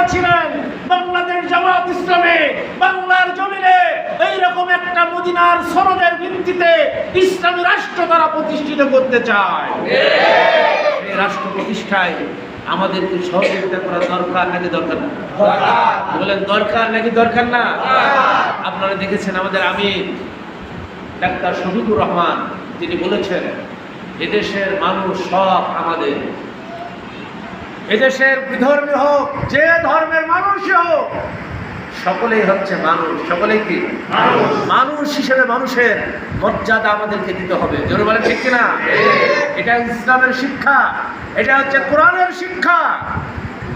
করেছিলেন বাংলাদেশ জামাত ইসলামে বাংলার জমিনে এইরকম একটা মদিনার সনদের ভিত্তিতে ইসলামী রাষ্ট্র তারা প্রতিষ্ঠিত করতে চায়। এই রাষ্ট্র প্রতিষ্ঠায় আমাদেরকে সহযোগিতা করা দরকার নাকি দরকার না? বলেন দরকার নাকি দরকার না? আপনারা দেখেছেন আমাদের আমি ডাক্তার শফিকুর রহমান তিনি বলেছেন এদেশের মানুষ সব আমাদের এদেশের বিধর্মী হোক যে ধর্মের মানুষই হোক সকলেই হচ্ছে মানুষ। সকলেই কি? মানুষ। হিসেবে মানুষের মর্যাদা আমাদেরকে দিতে হবে। জোরে বলে ঠিক কিনা? এটা ইসলামের শিক্ষা এটা হচ্ছে কোরআনের শিক্ষা।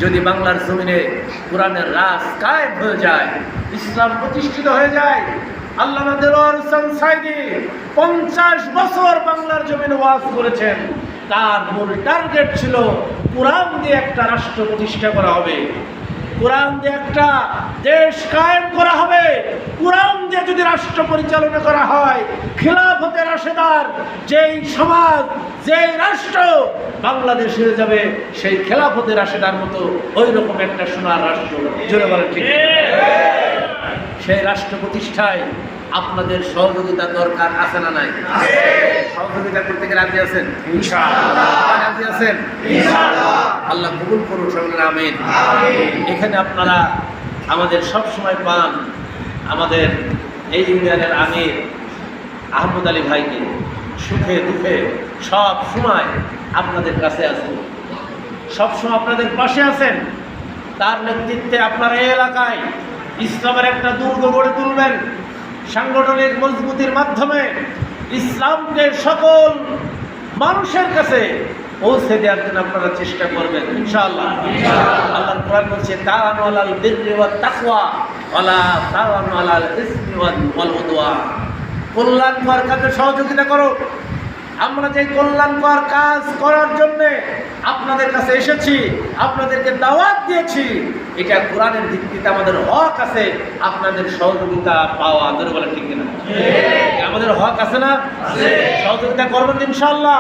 যদি বাংলার জমিনে কোরআনের রাজ কায়েম হয়ে যায় ইসলাম প্রতিষ্ঠিত হয়ে যায় আল্লাহ দেলোয়ার হোসেন সাইদি পঞ্চাশ বছর বাংলার জমিনে ওয়াজ করেছেন। তার মূল টার্গেট ছিল কোরআন দিয়ে একটা রাষ্ট্র প্রতিষ্ঠা করা হবে। কোরআন দিয়ে একটা দেশ কায়েম করা হবে। কোরআন দিয়ে যদি রাষ্ট্র পরিচালনা করা হয় খিলাফতে রাশেদার, যেই সমাজ, যেই রাষ্ট্র বাংলাদেশ হয়ে যাবে, সেই খেলাফতে রাশেদার মতো ওই রকম একটা সোনার রাষ্ট্র। জোরে বলেন ঠিক সেই রাষ্ট্র প্রতিষ্ঠায় আপনাদের সহযোগিতা দরকার আছে না নাই? সহযোগিতা করতে গেলে রাজি আছেন? রাজি আছেন? আল্লাহ কবুল করুন সকলের আমিন। এখানে আপনারা আমাদের সব সময় পান আমাদের এই ইউনিয়নের আমির আহমদ আলী ভাইকে। সুখে দুঃখে সব সময় আপনাদের কাছে আছেন সব সময় আপনাদের পাশে আছেন। তার নেতৃত্বে আপনারা এই এলাকায় ইসলামের একটা দুর্গ গড়ে তুলবেন। সাংগঠনিক মজবুতির মাধ্যমে ইসলামকে সকল মানুষের কাছে পৌঁছে দেওয়ার জন্য আপনারা চেষ্টা করবেন, ইনশাআল্লাহ। আল্লাহ কোরআন বলছে কল্যাণকর কাজে সহযোগিতা করো। আমরা যে কল্যাণকর কাজ করার জন্য আপনাদের কাছে এসেছি আপনাদেরকে দাওয়াত দিয়েছি এটা কোরআনের ভিত্তিতে আমাদের হক আছে আপনাদের সহযোগিতা পাওয়া ধরে বলে ঠিক না আমাদের হক আছে না? সহযোগিতা করবেন ইনশাল্লাহ